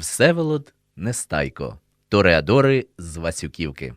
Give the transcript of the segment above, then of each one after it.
Всеволод Нестайко. Тореадори з Васюківки.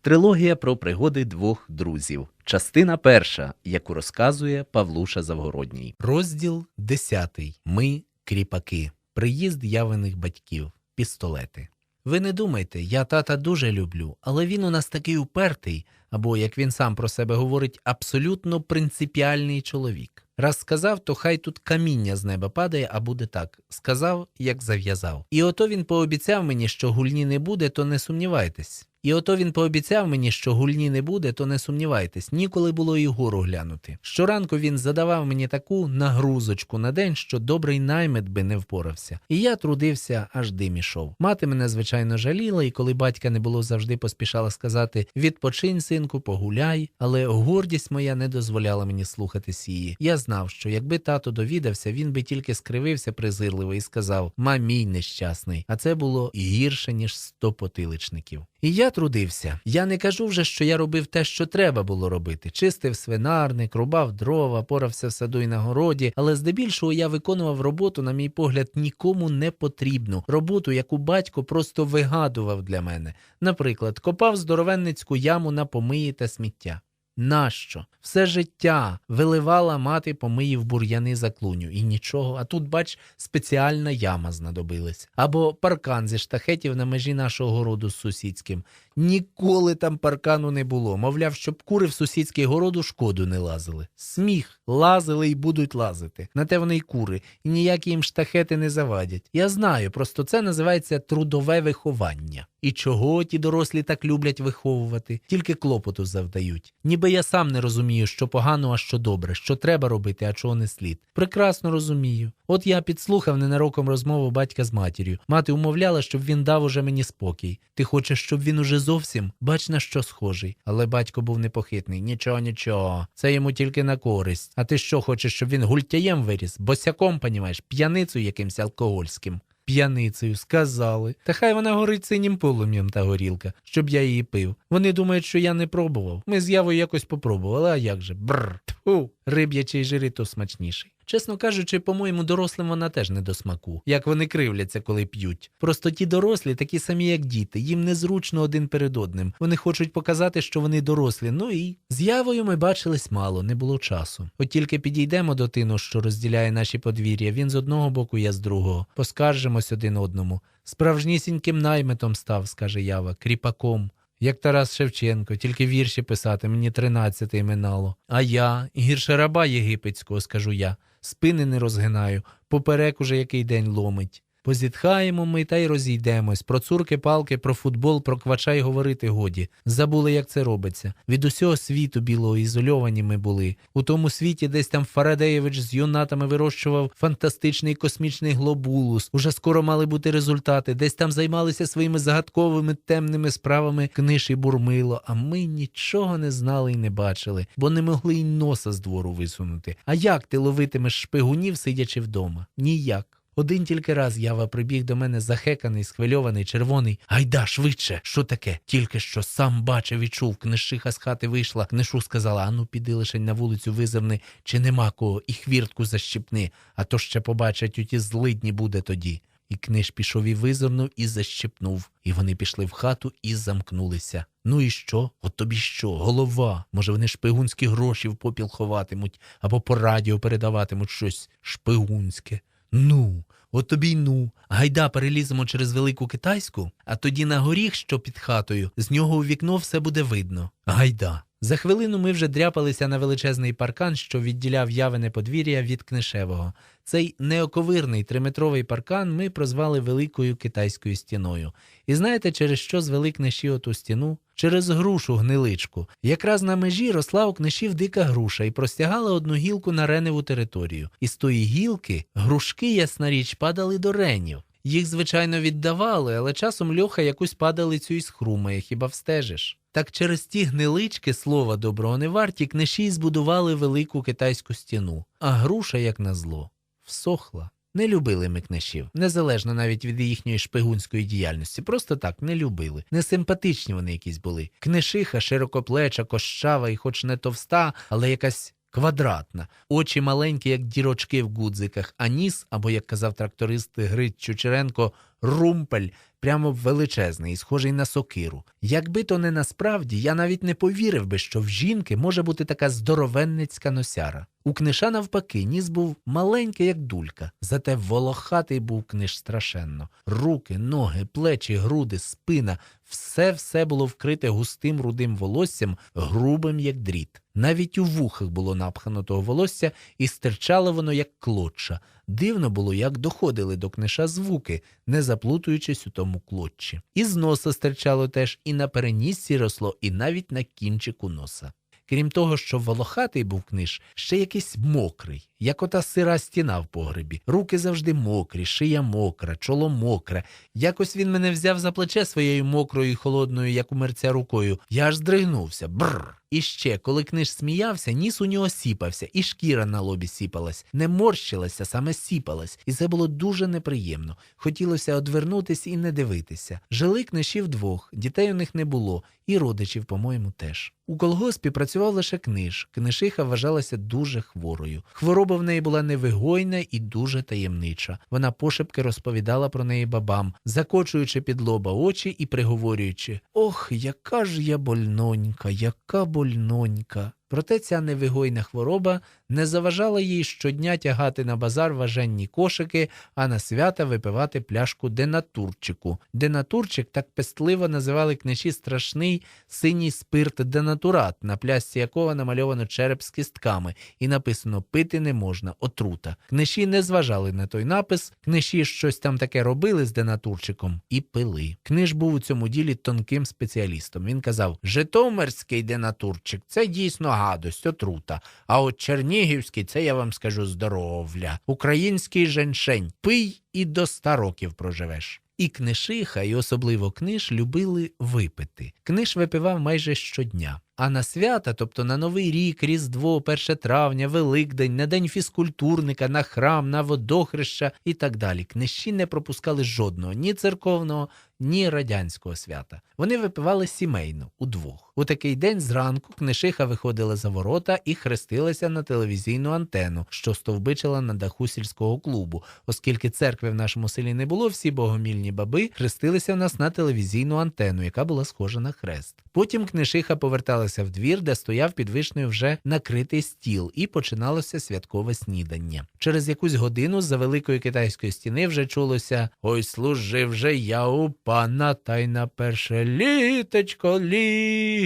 Трилогія про пригоди двох друзів. Частина перша, яку розказує Павлуша Завгородній. Розділ 10. Ми кріпаки. Приїзд явених батьків. Пістолети. Ви не думайте, я тата дуже люблю, але він у нас такий упертий, або, як він сам про себе говорить, абсолютно принципіальний чоловік. Раз сказав, то хай тут каміння з неба падає, а буде так. Сказав, як зав'язав. І ото він пообіцяв мені, що гульні не буде, то не сумнівайтесь. І ото він пообіцяв мені, що гульні не буде, то не сумнівайтесь, ніколи було і гору глянути. Щоранку він задавав мені таку нагрузочку на день, що добрий наймит би не впорався. І я трудився, аж дим ішов. Мати мене, звичайно, жаліла, і коли батька не було, завжди поспішала сказати Відпочинь, синку, погуляй. Але гордість моя не дозволяла мені слухатись її. Я знав, що якби тато довідався, він би тільки скривився презирливо і сказав Мамій нещасний. А це було гірше, ніж сто потиличників. І я трудився. Я не кажу вже, що я робив те, що треба було робити. Чистив свинарник, рубав дрова, порався в саду і на городі, але здебільшого я виконував роботу, на мій погляд, нікому не потрібну. Роботу, яку батько просто вигадував для мене. Наприклад, копав здоровенницьку яму на помиї та сміття. Нащо? Все життя виливала мати помиї в бур'яни за клуню. І нічого, а тут, бач, спеціальна яма знадобилась. Або паркан зі штахетів на межі нашого городу з сусідським. Ніколи там паркану не було. Мовляв, щоб кури в сусідський городу шкоду не лазили. Сміх, лазили і будуть лазити. На те вони й кури, і ніякі їм штахети не завадять. Я знаю, просто це називається трудове виховання. І чого ті дорослі так люблять виховувати, тільки клопоту завдають. Ніби я сам не розумію, що погано, а що добре, що треба робити, а чого не слід. Прекрасно розумію. От я підслухав ненароком розмову батька з матір'ю. Мати умовляла, щоб він дав уже мені спокій. Ти хочеш, щоб він уже зовсім бач на що схожий. Але батько був непохитний. Нічого, нічого. Це йому тільки на користь. А ти що хочеш, щоб він гультяєм виріс? Босяком, понімаєш, п'яницею якимсь алкогольським. П'яницею сказали. Та хай вона горить синім полум'ям та горілка, щоб я її пив. Вони думають, що я не пробував. Ми з явою якось попробували, а як же? Бррр. Тьфу. Риб'ячий жири то смачніший. Чесно кажучи, по-моєму, дорослим вона теж не до смаку, як вони кривляться, коли п'ють. Просто ті дорослі такі самі, як діти, їм незручно один перед одним. Вони хочуть показати, що вони дорослі. Ну і з явою ми бачились мало, не було часу. От тільки підійдемо до тину, що розділяє наші подвір'я. Він з одного боку, я з другого. Поскаржимось один одному. Справжнісіньким наймитом став, скаже Ява, кріпаком. Як Тарас Шевченко, тільки вірші писати, мені тринадцяте минало. А я, гірше раба єгипетського, скажу я, спини не розгинаю, поперек уже який день ломить. Позітхаємо ми та й розійдемось. Про цурки, палки, про футбол, про квача й говорити годі. Забули, як це робиться. Від усього світу білого ізольовані ми були. У тому світі десь там Фарадеєвич з юнатами вирощував фантастичний космічний глобулус. Уже скоро мали бути результати. Десь там займалися своїми загадковими темними справами книж і бурмило. А ми нічого не знали і не бачили, бо не могли й носа з двору висунути. А як ти ловитимеш шпигунів, сидячи вдома? Ніяк. Один тільки раз ява прибіг до мене захеканий, схвильований, червоний. Гайда, швидше, що таке? Тільки що сам бачив і чув, книжиха з хати вийшла. Книшу сказала: ану, піди лишень на вулицю визирни, чи нема кого, і хвіртку защіпни, а то ще побачать, у ті злидні буде тоді. І книж пішов і визирнув і защепнув. І вони пішли в хату і замкнулися. Ну і що? От тобі що? Голова. Може, вони шпигунські гроші в попіл ховатимуть або по радіо передаватимуть щось шпигунське. Ну, от тобі й ну. Гайда переліземо через велику китайську, а тоді на горіх, що під хатою, з нього у вікно все буде видно. Гайда. За хвилину ми вже дряпалися на величезний паркан, що відділяв явине подвір'я від книшевого. Цей неоковирний триметровий паркан ми прозвали Великою китайською стіною. І знаєте, через що звели книші оту стіну? Через грушу гниличку. Якраз на межі росла у книшів дика груша і простягала одну гілку на реневу територію. І з тої гілки грушки, ясна річ, падали до ренів. Їх, звичайно, віддавали, але часом льоха якусь падалицю із хрумає, хіба встежиш? Так через ті гнилички слова доброго не варті, книші збудували велику китайську стіну, а груша, як назло, всохла. Не любили ми книшів, незалежно навіть від їхньої шпигунської діяльності. Просто так не любили. Несимпатичні вони якісь були. Книшиха, широкоплеча, кощава і хоч не товста, але якась квадратна, очі маленькі, як дірочки в гудзиках, а ніс, або, як казав тракторист Грит Чучеренко, румпель, прямо величезний схожий на сокиру. Якби то не насправді, я навіть не повірив би, що в жінки може бути така здоровенницька носяра. У книша навпаки, ніс був маленький, як дулька, зате волохатий був книж страшенно. Руки, ноги, плечі, груди, спина все все було вкрите густим рудим волоссям, грубим, як дріт. Навіть у вухах було напхано того волосся, і стирчало воно, як клоча. Дивно було, як доходили до книша звуки, не заплутуючись у тому клоччі. І з носа стирчало теж, і на перенісці росло, і навіть на кінчику носа. Крім того, що волохатий був книж, ще якийсь мокрий, як ота сира стіна в погребі. Руки завжди мокрі, шия мокра, чоло мокре. Якось він мене взяв за плече своєю мокрою і холодною, як у мерця рукою. Я аж здригнувся. Бррр. І ще, коли книж сміявся, ніс у нього сіпався, і шкіра на лобі сіпалась. Не морщилася, саме сіпалась, і це було дуже неприємно. Хотілося одвернутися і не дивитися. Жили книжі вдвох, дітей у них не було, і родичів, по-моєму, теж. У колгоспі працював лише книж. Книжиха вважалася дуже хворою. Хвороба в неї була невигойна і дуже таємнича. Вона пошепки розповідала про неї бабам, закочуючи під лоба очі і приговорюючи Ох, яка ж я больнонька, яка больнонька. Проте ця невигойна хвороба не заважала їй щодня тягати на базар важенні кошики, а на свята випивати пляшку денатурчику. Денатурчик так пестливо називали книжі страшний синій спирт денатурат, на плясці якого намальовано череп з кістками, і написано пити не можна, отрута. Книжі не зважали на той напис, книжі щось там таке робили з денатурчиком і пили. Книж був у цьому ділі тонким спеціалістом. Він казав: Житомирський денатурчик це дійсно гадость, отрута. А от Чернігівський це я вам скажу здоровля. Український женшень. Пий і до ста років проживеш. І книшиха, і особливо книж, любили випити. Книж випивав майже щодня. А на свята, тобто на Новий рік, Різдво, 1 травня, Великдень, на День фізкультурника, на храм, на водохреща і так далі. Книжі не пропускали жодного ні церковного, ні радянського свята. Вони випивали сімейно удвох. У такий день зранку книжиха виходила за ворота і хрестилася на телевізійну антенну, що стовбичила на даху сільського клубу. Оскільки церкви в нашому селі не було, всі богомільні баби хрестилися в нас на телевізійну антенну, яка була схожа на хрест. Потім книжиха поверталася в двір, де стояв під вишнею вже накритий стіл, і починалося святкове снідання. Через якусь годину за великої китайської стіни вже чулося Ой, служив же я у пана, та й на перше літочко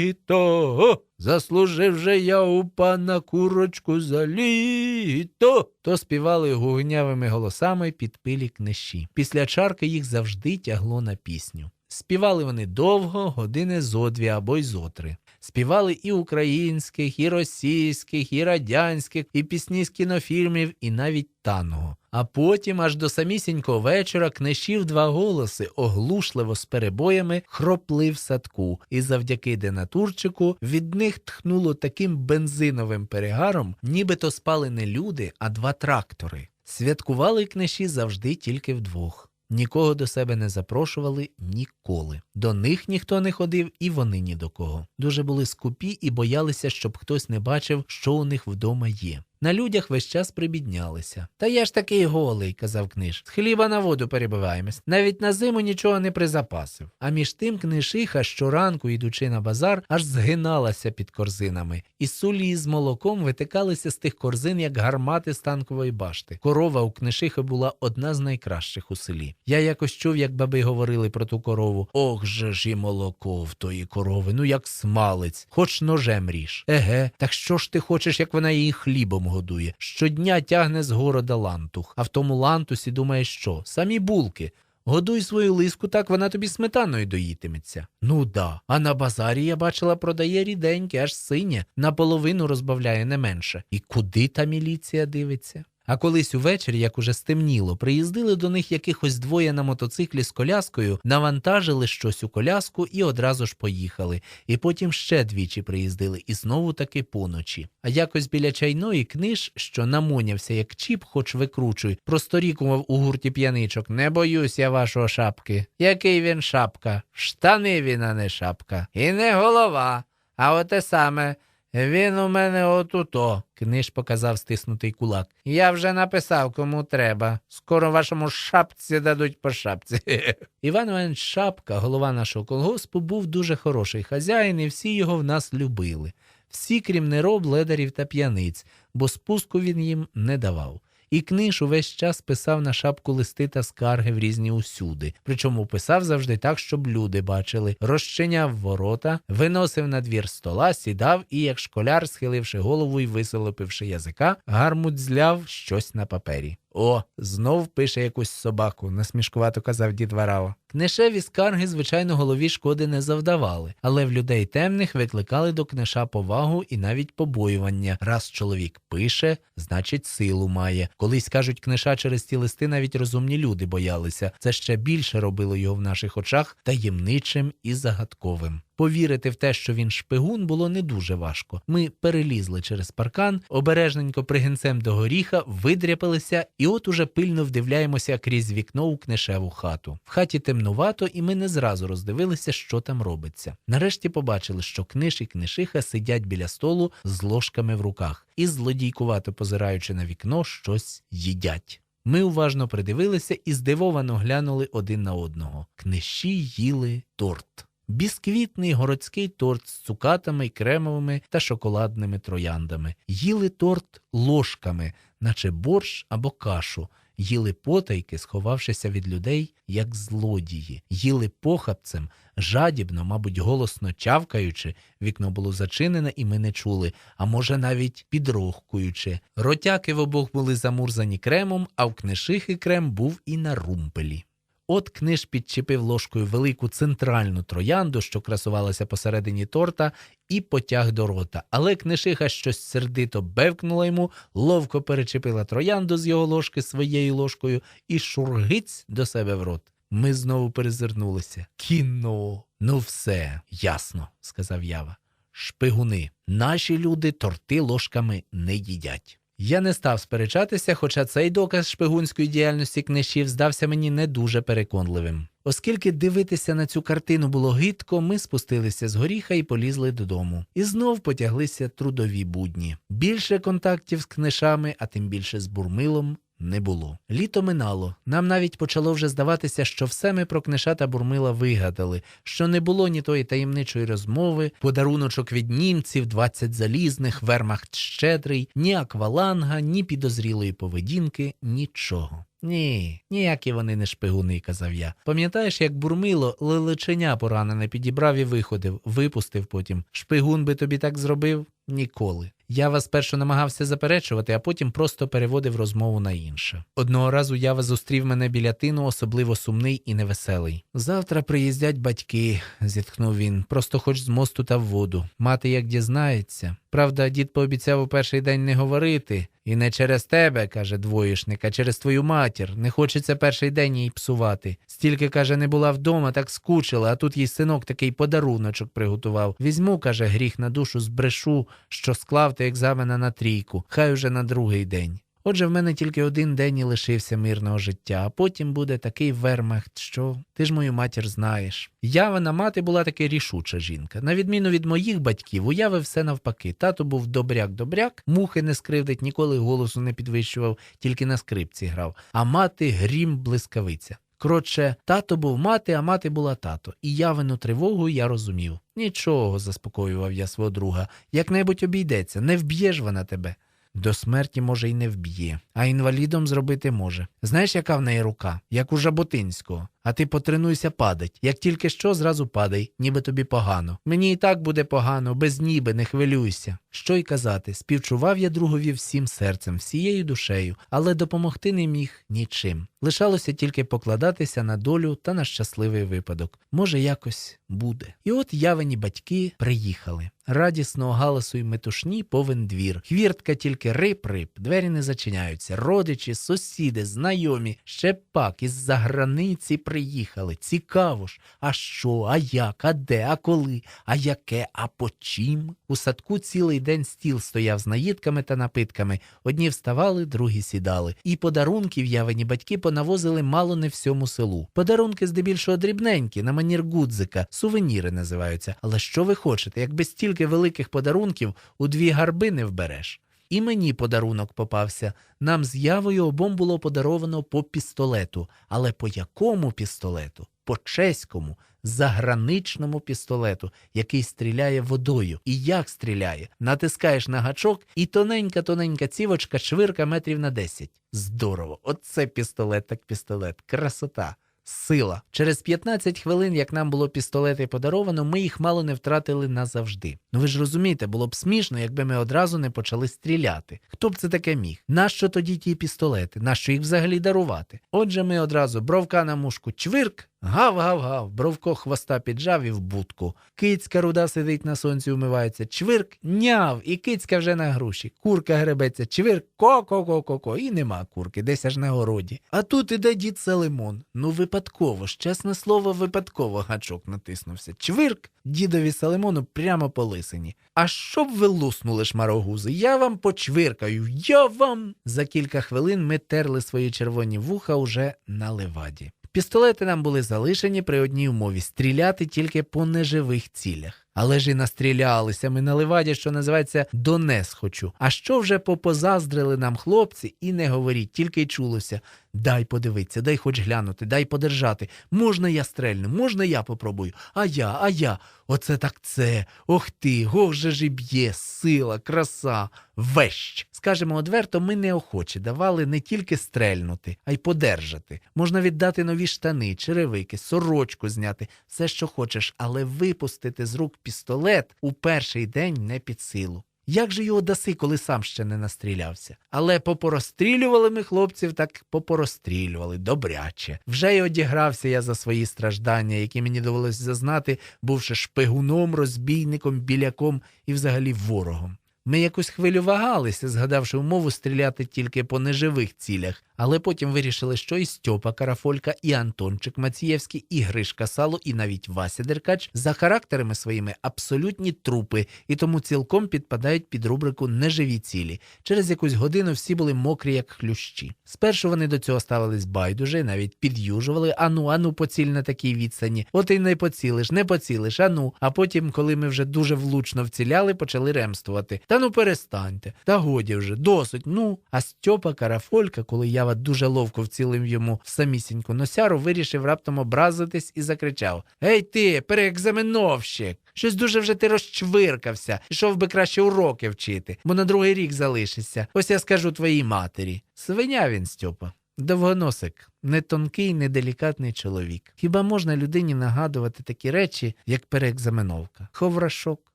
літо. Заслужив же я у пана курочку за літо. То співали гугнявими голосами підпилі книжі. Після чарки їх завжди тягло на пісню. Співали вони довго, години зо дві або й зо три. Співали і українських, і російських, і радянських, і пісні з кінофільмів, і навіть танго. А потім, аж до самісінького вечора, книжів два голоси, оглушливо з перебоями, хропли в садку, і завдяки денатурчику від них тхнуло таким бензиновим перегаром, нібито спали не люди, а два трактори. Святкували книжі завжди тільки вдвох. Нікого до себе не запрошували ніколи. До них ніхто не ходив, і вони ні до кого. Дуже були скупі і боялися, щоб хтось не бачив, що у них вдома є. На людях весь час прибіднялися. Та я ж такий голий, казав книж. З хліба на воду перебиваємось. Навіть на зиму нічого не призапасив. А між тим книжиха щоранку, йдучи на базар, аж згиналася під корзинами, і сулі з молоком витикалися з тих корзин, як гармати з танкової башти. Корова у книжихи була одна з найкращих у селі. Я якось чув, як баби говорили про ту корову. Ох же ж і молоко в тої корови, ну як смалець, хоч ножем ріж. Еге, так що ж ти хочеш, як вона її хлібом годує? Щодня тягне з города лантух, а в тому лантусі думаєш що? Самі булки. Годуй свою лиску, так вона тобі сметаною доїтиметься. Ну да. А на базарі я бачила, продає ріденьке, аж синє, наполовину розбавляє не менше. І куди та міліція дивиться? А колись увечері, як уже стемніло, приїздили до них якихось двоє на мотоциклі з коляскою, навантажили щось у коляску і одразу ж поїхали. І потім ще двічі приїздили, і знову таки поночі. А якось біля чайної книж, що намонявся як чіп, хоч викручуй, просторікував у гурті п'яничок. Не боюсь я вашого шапки. Який він шапка? Штани він, а не шапка. І не голова. А оте саме. Він у мене отуто, книж показав стиснутий кулак. Я вже написав, кому треба. Скоро вашому шапці дадуть по шапці. Іван Іванович Шапка, голова нашого колгоспу, був дуже хороший хазяїн, і всі його в нас любили. Всі, крім нероб, ледарів та п'яниць, бо спуску він їм не давав. І книж увесь час писав на шапку листи та скарги в різні усюди. Причому писав завжди так, щоб люди бачили, розчиняв ворота, виносив на двір стола, сідав і, як школяр, схиливши голову і висолопивши язика, гармудзляв щось на папері. О, знов пише якусь собаку, насмішкувато казав дід Варао. Книшеві скарги, звичайно, голові шкоди не завдавали, але в людей темних викликали до книша повагу і навіть побоювання. Раз чоловік пише, значить силу має. Колись кажуть, книша через ті листи навіть розумні люди боялися. Це ще більше робило його в наших очах таємничим і загадковим. Повірити в те, що він шпигун, було не дуже важко. Ми перелізли через паркан, обережненько пригінцем до горіха, видряпалися, і от уже пильно вдивляємося крізь вікно у книшеву хату. В хаті темнувато, і ми не зразу роздивилися, що там робиться. Нарешті побачили, що книж і книшиха сидять біля столу з ложками в руках і, злодійкувато позираючи на вікно, щось їдять. Ми уважно придивилися і здивовано глянули один на одного. Книші їли торт. Бісквітний городський торт з цукатами кремовими та шоколадними трояндами. Їли торт ложками, наче борщ або кашу. Їли потайки, сховавшися від людей, як злодії, їли похапцем, жадібно, мабуть, голосно чавкаючи, вікно було зачинене, і ми не чули, а може, навіть підрохкуючи. Ротяки в обох були замурзані кремом, а в книшихи крем був і на румпелі. От книж підчепив ложкою велику центральну троянду, що красувалася посередині торта, і потяг до рота. Але книшиха щось сердито бевкнула йому, ловко перечепила троянду з його ложки своєю ложкою і шургиць до себе в рот. Ми знову перезирнулися. Кіно. Ну, все, ясно, сказав Ява. Шпигуни. Наші люди торти ложками не їдять. Я не став сперечатися, хоча цей доказ шпигунської діяльності книжів здався мені не дуже переконливим. Оскільки дивитися на цю картину було гидко, ми спустилися з горіха і полізли додому. І знов потяглися трудові будні. Більше контактів з книжами, а тим більше з бурмилом. Не було. Літо минало. Нам навіть почало вже здаватися, що все ми про книша та бурмила вигадали, що не було ні тої таємничої розмови, подаруночок від німців, 20 залізних, вермахт щедрий, ні акваланга, ні підозрілої поведінки, нічого. Ні, ніякі вони не шпигуни, казав я. Пам'ятаєш, як бурмило лиличеня поранене підібрав і виходив, випустив потім. Шпигун би тобі так зробив? Ніколи. Я вас спершу намагався заперечувати, а потім просто переводив розмову на інше. Одного разу Ява зустрів мене біля тину, особливо сумний і невеселий. Завтра приїздять батьки, зітхнув він, просто хоч з мосту та в воду. Мати як дізнається. Правда, дід пообіцяв у перший день не говорити. І не через тебе, каже двоєшник, а через твою матір. Не хочеться перший день їй псувати. Стільки, каже, не була вдома, так скучила, а тут їй синок такий подаруночок приготував. Візьму, каже, гріх на душу збрешу, що склав ти екзамена на трійку, хай уже на другий день. Отже, в мене тільки один день і лишився мирного життя, а потім буде такий вермахт, що ти ж мою матір знаєш. Явина мати була таки рішуча жінка. На відміну від моїх батьків, у Яви все навпаки. Тато був добряк-добряк, мухи не скривдить, ніколи голосу не підвищував, тільки на скрипці грав, а мати грім блискавиця. Коротше, тато був мати, а мати була тато. І явину тривогу я розумів. Нічого, заспокоював я свого друга. Як-небудь обійдеться, не вб'є ж вона тебе. До смерті, може, й не вб'є, а інвалідом зробити може. Знаєш, яка в неї рука, як у Жаботинського. А ти потренуйся падать. Як тільки що, зразу падай, ніби тобі погано. Мені і так буде погано, без ніби, не хвилюйся. Що й казати, співчував я другові всім серцем, всією душею, але допомогти не міг нічим. Лишалося тільки покладатися на долю та на щасливий випадок. Може, якось буде. І от явені батьки приїхали. Радісного галасу й метушні повен двір. Хвіртка тільки рип-рип, двері не зачиняються. Родичі, сусіди, знайомі, ще пак із-за границі приїхали. Цікаво ж. А що, а як, а де, а коли, а яке, а по чим? У садку цілий день стіл стояв з наїдками та напитками. Одні вставали, другі сідали. І подарунків явені батьки понавозили мало не всьому селу. Подарунки здебільшого дрібненькі, на манір гудзика, сувеніри називаються. Але що ви хочете, якби стільки великих подарунків у дві гарби не вбереш? І мені подарунок попався. Нам з явою обом було подаровано по пістолету. Але по якому пістолету? По чеському, заграничному пістолету, який стріляє водою. І як стріляє? Натискаєш на гачок, і тоненька-тоненька цівочка чвирка метрів на 10. Здорово! Оце пістолет так пістолет. Красота. Сила. Через 15 хвилин, як нам було пістолети подаровано, ми їх мало не втратили назавжди. Ну ви ж розумієте, було б смішно, якби ми одразу не почали стріляти. Хто б це таке міг? Нащо тоді ті пістолети? Нащо їх взагалі дарувати? Отже, ми одразу бровка на мушку чвирк, гав-гав-гав, бровко хвоста піджав і в будку. Кицька руда сидить на сонці, умивається, чвирк, няв, і кицька вже на груші. Курка гребеться, чвирк, ко-ко-ко-ко-ко, і нема курки, десь аж на городі. А тут іде дід Салимон. Ну, випадково ж, слово, випадково гачок натиснувся. Чвирк, дідові Салимону прямо по лисині. А щоб ви луснули, шмарогузи, я вам почвиркаю, я вам. За кілька хвилин ми терли свої червоні вуха уже на леваді. Пістолети нам були залишені при одній умові стріляти тільки по неживих цілях. Але ж і настрілялися ми на леваді, що називається Донес хочу. А що вже попозаздрили нам хлопці, і не говоріть, тільки й чулося. Дай подивитися, дай хоч глянути, дай подержати. Можна я стрельну, можна я попробую. А я, а я. Оце так це. Ох ти, гох же ж і б'є, сила, краса, вещ. Скажемо одверто, ми неохоче давали не тільки стрельнути, а й подержати. Можна віддати нові штани, черевики, сорочку зняти, все, що хочеш, але випустити з рук пістолет у перший день не під силу. Як же його даси, коли сам ще не настрілявся? Але попорозстрілювали ми хлопців, так попорозстрілювали, добряче. Вже й одігрався я за свої страждання, які мені довелось зазнати, бувши шпигуном, розбійником, біляком і взагалі ворогом. Ми якось хвилю вагалися, згадавши умову стріляти тільки по неживих цілях, але потім вирішили, що і Стьопа Карафолька, і Антончик Мацієвський, і Гришка Сало, і навіть Вася Деркач за характерами своїми абсолютні трупи, і тому цілком підпадають під рубрику неживі цілі. Через якусь годину всі були мокрі, як хлющі. Спершу вони до цього ставились байдуже, навіть під'южували ану, ану, поціль на такій відстані. От і не поцілиш, не поцілиш, ану. А потім, коли ми вже дуже влучно вціляли, почали ремствувати. Та ну перестаньте, та годі вже, досить. Ну, а Стьопа Карафолька, коли я дуже ловко вцілив йому в самісіньку носяру, вирішив раптом образитись і закричав: Гей ти, переекзаменовщик! Щось дуже вже ти розчвиркався, ішов би краще уроки вчити, бо на другий рік залишишся. Ось я скажу твоїй матері. Свиня він, Стьопа. Довгоносик, не тонкий, не делікатний чоловік. Хіба можна людині нагадувати такі речі, як переекзаменовка? Ховрашок.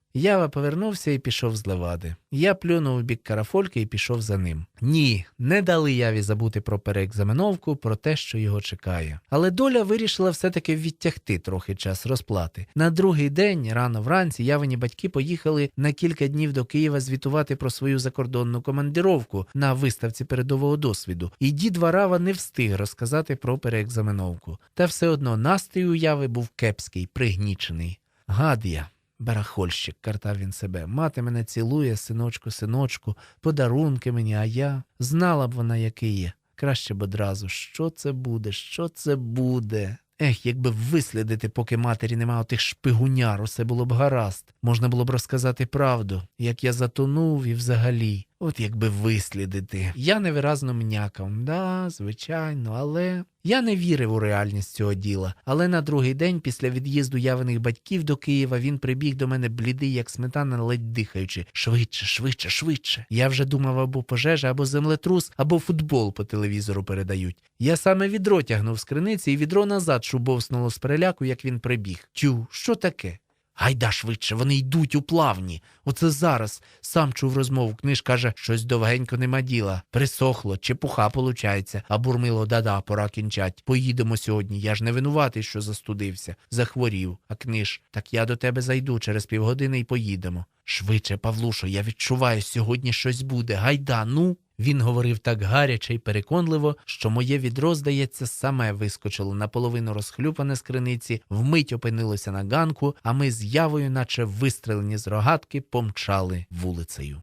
Ява повернувся і пішов з левади. Я плюнув у бік карафольки і пішов за ним. Ні, не дали яві забути про переекзаменовку, про те, що його чекає. Але доля вирішила все-таки відтягти трохи час розплати. На другий день, рано вранці, явині батьки поїхали на кілька днів до Києва звітувати про свою закордонну командировку на виставці передового досвіду. І дід Варава не встиг розказати про переекзаменовку. Та все одно настрій у яви був кепський, пригнічений. Гад я. Барахольщик, картав він себе. Мати мене цілує, синочку, синочку, подарунки мені, а я знала б вона, який є. Краще б одразу. Що це буде? Що це буде? Ех, якби вислідити, поки матері нема отих шпигуняр, усе було б гаразд. Можна було б розказати правду, як я затонув і взагалі. От якби вислідити. Я невиразно мнякав. Да, звичайно, але. Я не вірив у реальність цього діла, але на другий день після від'їзду явиних батьків до Києва він прибіг до мене блідий, як сметана, ледь дихаючи. Швидше, швидше, швидше. Я вже думав або пожежа, або землетрус, або футбол по телевізору передають. Я саме відро тягнув з криниці, і відро назад шубовснуло з переляку, як він прибіг. Тю, що таке? Гайда швидше, вони йдуть у плавні. Оце зараз. Сам чув розмову. Книж каже, щось довгенько нема діла. Присохло, чепуха получається, а бурмило да-да, пора кінчать. Поїдемо сьогодні. Я ж не винуватий, що застудився. Захворів. А книж, так я до тебе зайду через півгодини і поїдемо. Швидше, Павлушо, я відчуваю, сьогодні щось буде. Гайда, ну. Він говорив так гаряче й переконливо, що моє відро, здається, саме вискочило наполовину розхлюпане з криниці, вмить опинилося на ганку, а ми з явою, наче вистрелені з рогатки, помчали вулицею.